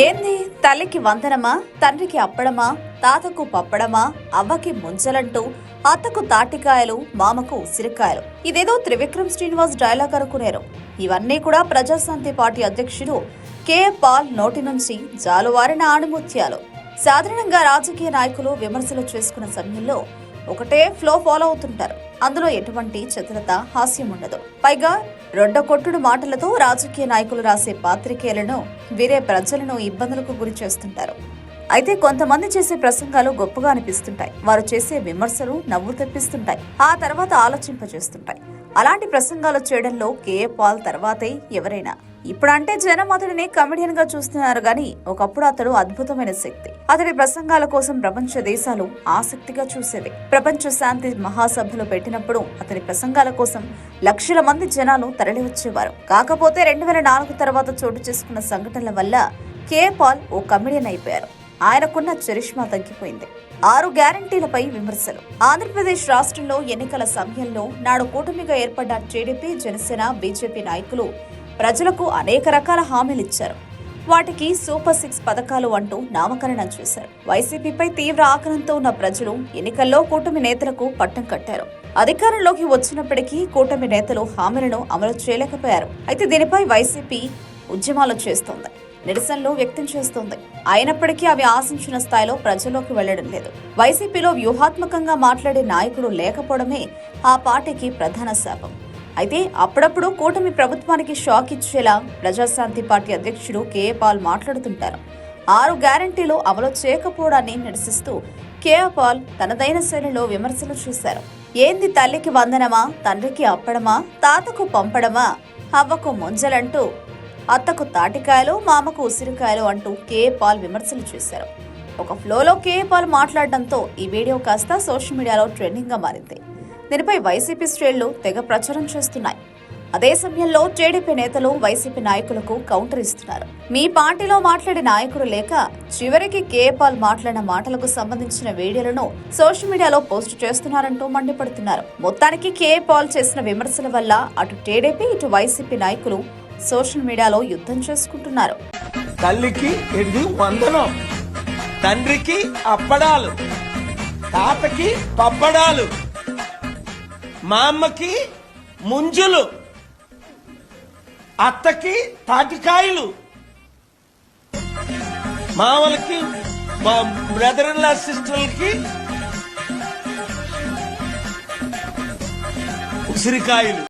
ఏంది? తల్లికి వందనమా? తండ్రికి అప్పడమా? తాతకు పప్పడమా? అవ్వకి ముంచలంటూ అత్తకు తాటికాయలు మామకు ఉసిరికాయలు. ఇదేదో త్రివిక్రమ్ శ్రీనివాస్ డైలాగ్ అనుకునేరు ఇవన్నీ కూడా ప్రజాశాంతి పార్టీ అధ్యక్షుడు కే. పాల్ నోటి నుంచి జాలువారిన ఆణిముత్యాలు. సాధారణంగా రాజకీయ నాయకులు విమర్శలు చేసుకున్న సమయంలో ఒకటే ఫ్లో ఫాలో అవుతుంటారు. అందులో ఎటువంటి చతురత హాస్యం ఉండదు పైగా రొడ్డ కొట్టుడు మాటలతో రాజకీయ నాయకులు రాసే పాత్రికేయులను వేరే ప్రజలను ఇబ్బందులకు గురి చేస్తుంటారు. అయితే కొంతమంది చేసే ప్రసంగాలు గొప్పగా అనిపిస్తుంటాయి. వారు చేసే విమర్శలు నవ్వు తెప్పిస్తుంటాయి. ఆ తర్వాత ఆలోచింపజేస్తుంటాయి. అలాంటి ప్రసంగాలు చేయడంలో కేఏ పాల్ తర్వాతే ఎవరైనా. ఇప్పుడంటే జనం అతడిని కమెడియన్గా చూస్తున్నారు గాని ఒకప్పుడు అతడు అద్భుతమైన శక్తి. అతడి ప్రసంగాల కోసం ప్రపంచ దేశాలు ఆసక్తిగా చూసేవి. ప్రపంచ శాంతి మహాసభలు పెట్టినప్పుడు అతడి ప్రసంగాల కోసం లక్షల మంది జనాలు తరలివచ్చేవారు. కాకపోతే రెండు వేల నాలుగు తర్వాత చోటు చేసుకున్న సంఘటనల వల్ల కే పాల్ ఓ కమెడియన్ అయిపోయారు. ఆయనకున్న చరిష్మా తగ్గిపోయింది. ఆరు గ్యారంటీలపై విమర్శలు. ఆంధ్రప్రదేశ్ రాష్ట్రంలో ఎన్నికల సమయంలో నాడు కూటమిగా ఏర్పడ్డ టీడీపీ జనసేన బీజేపీ నాయకులు ప్రజలకు అనేక రకాల హామీలు ఇచ్చారు. వాటికి సూపర్ సిక్స్ పథకాలు అంటూ నామకరణం చేశారు. వైసీపీపై తీవ్ర ఆగ్రహంతో ఉన్న ప్రజలు ఎన్నికల్లో కూటమి నేతలకు పట్టం కట్టారు. అధికారంలోకి వచ్చినప్పటికీ కూటమి నేతలు హామీలను అమలు చేయలేకపోయారు. అయితే దీనిపై వైసీపీ ఉద్యమాలు చేస్తోంది. నిరసనలు వ్యక్తం చేస్తోంది. అయినప్పటికీ అవి ఆశించిన స్థాయిలో ప్రజల్లోకి వెళ్ళడం లేదు. వైసీపీలో వ్యూహాత్మకంగా మాట్లాడే నాయకుడు లేకపోవడమే ఆ పార్టీకి ప్రధాన శాపం. అయితే అప్పుడప్పుడు కూటమి ప్రభుత్వానికి షాక్ ఇచ్చేలా ప్రజాశాంతి పార్టీ అధ్యక్షుడు కేఏ పాల్ మాట్లాడుతుంటారు. ఆరు గ్యారంటీలు అమలు చేయకపోవడాన్ని నిరసిస్తూ కేఏ పాల్ తనదైన శైలిలో విమర్శలు చేశారు. ఏంది తల్లికి వందనమా? తండ్రికి అప్పడమా? తాతకు పంపడమా? అవ్వకు ముంజలంటూ అత్తకు తాటికాయలు మామకు ఉసిరికాయలు అంటూ కేఏ పాల్ విమర్శలు చేశారు. ఒక ఫ్లోలో కేఏ పాల్ మాట్లాడడంతో ఈ వీడియో కాస్త సోషల్ మీడియాలో ట్రెండింగ్గా మారింది. దీనిపై వైసీపీ శ్రేళ్ళు తెగ ప్రచారం చేస్తున్నాయి. అదే సమయంలో టీడీపీ నేతలు వైసీపీ నాయకులకు కౌంటర్ ఇస్తున్నారు. మీ పార్టీలో మాట్లాడే నాయకుడు లేక చివరికి కే పాల్ మాట్లాడిన మాటలకు సంబంధించిన వీడియోలను సోషల్ మీడియాలో పోస్ట్ చేస్తున్నారంటూ మండిపడుతున్నారు. మొత్తానికి కే పాల్ చేసిన విమర్శల వల్ల అటు టీడీపీ ఇటు వైసీపీ నాయకులు సోషల్ మీడియాలో యుద్ధం చేసుకుంటున్నారు. తల్లికి ఎది వందనం తండ్రికి అప్పడాలు తాతకి పప్పడాలు. మా అమ్మకి ముంజులు అత్తకి తాటికాయలు మామలకి మా బ్రదర్ ఇన్ లా సిస్టర్లకి ఉసిరికాయలు.